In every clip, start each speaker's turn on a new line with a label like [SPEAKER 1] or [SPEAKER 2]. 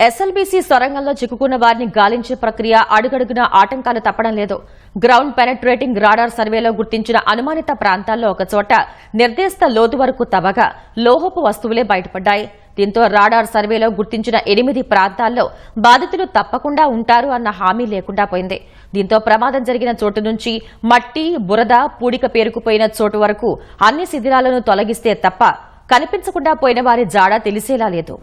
[SPEAKER 1] SLBC సొరంగంలో చిక్కుకున్న వారిని గాలించే ప్రక్రియ అడుగడుగున ఆటంకాలు తప్పడం లేదు. గ్రౌండ్ పెనట్రేటింగ్ రాడార్ సర్వేలో గుర్తించిన అనుమానిత ప్రాంతాల్లో ఒక చోట నిర్దేశిత లోతు వరకు తవ్వగా లోహపు వస్తువులే బయటపడ్డాయి. దీంతో రాడార్ సర్వేలో గుర్తించిన ఎనిమిది ప్రాంతాల్లో బాధితులు తప్పకుండా ఉంటారు అన్న హామీ లేకుండా పోయింది. దీంతో ప్రమాదం జరిగిన చోటు నుంచి మట్టి బురద పూడిక పేరుకుపోయిన చోటు వరకు అన్ని శిథిలాలను తొలగిస్తే తప్ప కనిపించకుండా పోయిన వారి జాడ తెలిసేలా లేదు.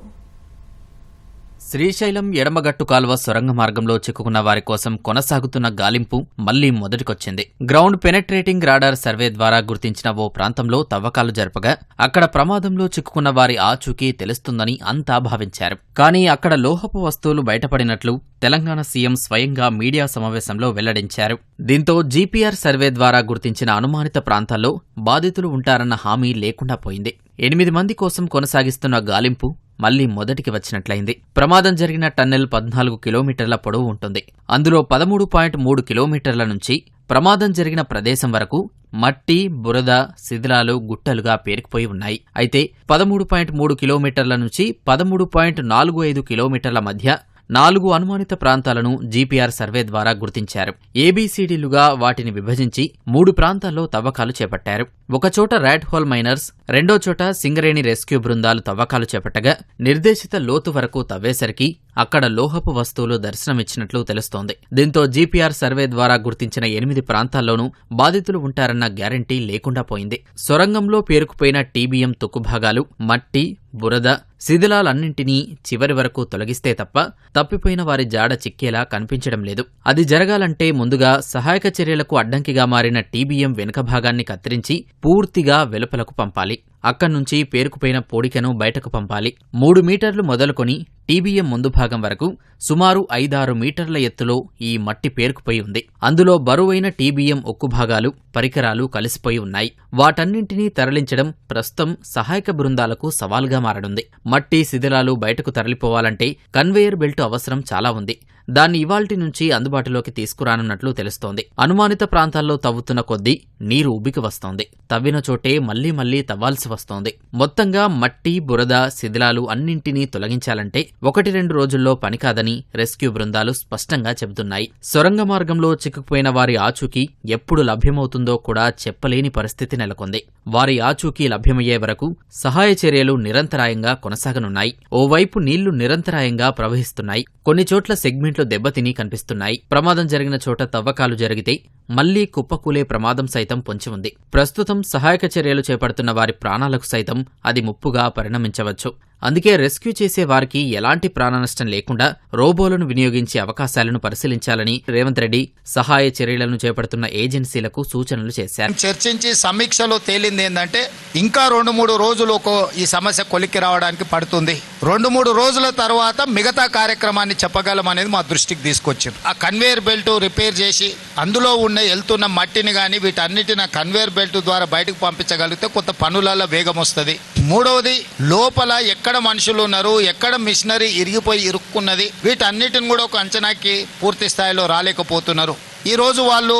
[SPEAKER 2] శ్రీశైలం ఎడమగట్టు కాలువ సొరంగ మార్గంలో చిక్కుకున్న వారి కోసం కొనసాగుతున్న గాలింపు మళ్ళీ మొదటికొచ్చింది. గ్రౌండ్ పెనట్రేటింగ్ రాడార్ సర్వే ద్వారా గుర్తించిన ఓ ప్రాంతంలో తవ్వకాలు జరపగా అక్కడ ప్రమాదంలో చిక్కుకున్న వారి ఆచూకీ తెలుస్తుందని అంతా భావించారు. కానీ అక్కడ లోహపు వస్తువులు బయటపడినట్లు తెలంగాణ సీఎం స్వయంగా మీడియా సమావేశంలో వెల్లడించారు. దీంతో జీపీఆర్ సర్వే ద్వారా గుర్తించిన అనుమానిత ప్రాంతాల్లో బాధితులు ఉంటారన్న హామీ లేకుండా పోయింది. ఎనిమిది మంది కోసం కొనసాగిస్తున్న గాలింపు మళ్ళీ మొదటికి వచ్చినట్లయింది. ప్రమాదం జరిగిన టన్నెల్ పద్నాలుగు కిలోమీటర్ల పొడవు ఉంటుంది. అందులో పదమూడు పాయింట్ మూడు కిలోమీటర్ల నుంచి ప్రమాదం జరిగిన ప్రదేశం వరకు మట్టి బురద శిథిలాలు గుట్టలుగా పేరుకుపోయి ఉన్నాయి. అయితే పదమూడు పాయింట్ మూడు కిలోమీటర్ల నుంచి పదమూడు పాయింట్ నాలుగు ఐదు కిలోమీటర్ల మధ్య నాలుగు అనుమానిత ప్రాంతాలను జీపీఆర్ సర్వే ద్వారా గుర్తించారు. ఏబీసీడీలుగా వాటిని విభజించి మూడు ప్రాంతాల్లో తవ్వకాలు చేపట్టారు. ఒకచోట ర్యాట్ హోల్ మైనర్స్ రెండో చోట సింగరేణి రెస్క్యూ బృందాలు తవ్వకాలు చేపట్టగా నిర్దేశిత లోతు వరకు తవ్వేసరికి అక్కడ లోహపు వస్తువులు దర్శనమిచ్చినట్లు తెలుస్తోంది. దీంతో జీపీఆర్ సర్వే ద్వారా గుర్తించిన ఎనిమిది ప్రాంతాల్లోనూ బాధితులు ఉంటారన్న గ్యారంటీ లేకుండా పోయింది. సొరంగంలో పేరుకుపోయిన టీబీఎం తుక్కుభాగాలు మట్టి బురద శిథిలాలన్నింటినీ చివరి వరకు తొలగిస్తే తప్ప తప్పిపోయిన వారి జాడ చిక్కేలా కనిపించడం లేదు. అది జరగాలంటే ముందుగా సహాయక చర్యలకు అడ్డంకిగా మారిన టీబీఎం వెనుక భాగాన్ని కత్తిరించి పూర్తిగా వెలుపలకు పంపాలి. అక్కడ్నుంచి పేరుకుపోయిన పోడికను బయటకు పంపాలి. మూడు మీటర్లు మొదలుకొని టీబీఎం ముందు భాగం వరకు సుమారు ఐదారు మీటర్ల ఎత్తులో ఈ మట్టి పేరుకుపోయి ఉంది. అందులో బరువైన టీబీఎం ఉక్కు భాగాలు పరికరాలు కలిసిపోయి ఉన్నాయి. వాటన్నింటినీ తరలించడం ప్రస్తుతం సహాయక బృందాలకు సవాల్గా మారనుంది. మట్టి శిథిలాలు బయటకు తరలిపోవాలంటే కన్వేయర్ బెల్ట్ అవసరం చాలా ఉంది. దాన్ని ఇవాల్టి నుంచి అందుబాటులోకి తీసుకురానున్నట్లు తెలుస్తోంది. అనుమానిత ప్రాంతాల్లో తవ్వుతున్న కొద్దీ నీరు ఉబ్బికి వస్తోంది. తవ్విన చోటే మళ్ళీ మళ్ళీ తవ్వాల్సి వస్తోంది. మొత్తంగా మట్టి బురద శిథిలాలు అన్నింటినీ తొలగించాలంటే ఒకటి రెండు రోజుల్లో పని కాదని రెస్క్యూ బృందాలు స్పష్టంగా చెబుతున్నాయి. సొరంగ మార్గంలో చిక్కుకుపోయిన వారి ఆచూకీ ఎప్పుడు లభ్యమవుతుందో కూడా చెప్పలేని పరిస్థితి నెలకొంది. వారి ఆచూకీ లభ్యమయ్యే వరకు సహాయ చర్యలు నిరంతరాయంగా కొనసాగనున్నాయి. ఓవైపు నీళ్ళు నిరంతరాయంగా ప్రవహిస్తున్నాయి. కొన్ని చోట్ల సెగ్మెంట్లు దెబ్బతిని కనిపిస్తున్నాయి. ప్రమాదం జరిగిన చోట తవ్వకాలు జరిగితే మళ్ళీ కుప్పకూలే ప్రమాదం సైతం పొంచి ఉంది. ప్రస్తుతం సహాయక చర్యలు చేపడుతున్న వారి ప్రాణాలకు సైతం అది ముప్పుగా పరిణమించవచ్చు. అందుకే రెస్క్యూ చేసే వారికి ఎలాంటి ప్రాణనష్టం లేకుండా రోబోలను వినియోగించే అవకాశాలను పరిశీలించాలని రేవంత్ రెడ్డి సహాయ చర్యలను చేపడుతున్న ఏజెన్సీలకు సూచనలు చేశారు.
[SPEAKER 3] చర్చించి సమీక్షలో తేలింది ఏంటంటే ఇంకా రెండు మూడు రోజులు ఒక ఈ సమస్య కొలిక్కి రావడానికి పడుతుంది. రెండు మూడు రోజుల తర్వాత మిగతా కార్యక్రమాన్ని చెప్పగలం అనేది మా దృష్టికి తీసుకొచ్చింది ఆ కన్వేయర్ బెల్ట్ రిపేర్ చేసి అందులో ఉన్న వెళ్తున్న మట్టిని కానీ వీటన్నిటిని కన్వేర్ కన్వేయర్ బెల్ట్ ద్వారా బయటకు పంపించగలిగితే కొంత పనులలో వేగం వస్తుంది. మూడవది లోపల ఎక్కడ మనుషులు ఉన్నారు ఎక్కడ మిషనరీ ఇరిగిపోయి ఇరుక్కున్నది వీటన్నిటిని కూడా ఒక అంచనాకి పూర్తి స్థాయిలో రాలేకపోతున్నారు. ఈరోజు వాళ్ళు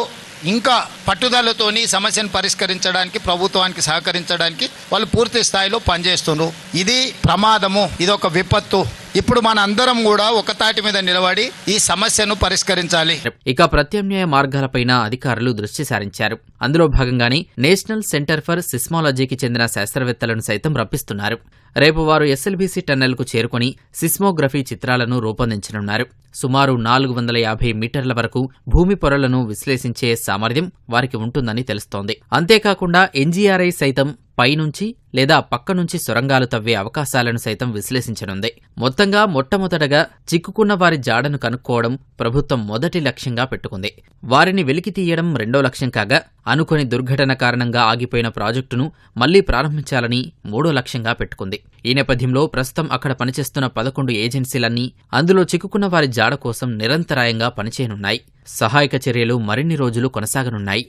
[SPEAKER 3] ఇంకా పట్టుదలతోని సమస్యను పరిష్కరించడానికి ప్రభుత్వానికి సహకరించడానికి వాళ్ళు పూర్తి స్థాయిలో పనిచేస్తున్నారు ఇది ప్రమాదము ఇది ఒక విపత్తు. ఇప్పుడు మన అందరం కూడా ఒక తాటి మీద నిలబడి ఈ సమస్యను పరిష్కరించాలి.
[SPEAKER 2] ఇక ప్రత్యామ్నాయ మార్గాలపైన అధికారులు దృష్టి సారించారు. అందులో భాగంగానే నేషనల్ సెంటర్ ఫర్ సిస్మాలజీకి చెందిన శాస్త్రవేత్తలను సైతం రప్పిస్తున్నారు. రేపు వారు ఎస్ఎల్బీసీ టన్నెల్కు చేరుకుని సిస్మోగ్రఫీ చిత్రాలను రూపొందించనున్నారు. సుమారు నాలుగు వందల యాభై మీటర్ల వరకు భూమి పొరలను విశ్లేషించే సామర్థ్యం వారికి ఉంటుందని తెలుస్తోంది. అంతేకాకుండా ఎన్జీఆర్ఐ సైతం పైనుంచి లేదా పక్క నుంచి సొరంగాలు తవ్వే అవకాశాలను సైతం విశ్లేషించనుంది. మొత్తంగా మొట్టమొదటగా చిక్కుకున్న వారి జాడను కనుక్కోవడం ప్రభుత్వం మొదటి లక్ష్యంగా పెట్టుకుంది. వారిని వెలికి తీయడం రెండో లక్ష్యం కాగా అనుకోని దుర్ఘటన కారణంగా ఆగిపోయిన ప్రాజెక్టును మళ్ళీ ప్రారంభించాలని మూడో లక్ష్యంగా పెట్టుకుంది. ఈ నేపథ్యంలో ప్రస్తుతం అక్కడ పనిచేస్తున్న పదకొండు ఏజెన్సీలన్నీ అందులో చిక్కుకున్న వారి జాడ కోసం నిరంతరాయంగా పనిచేయనున్నాయి. సహాయక చర్యలు మరిన్ని రోజులు కొనసాగనున్నాయి.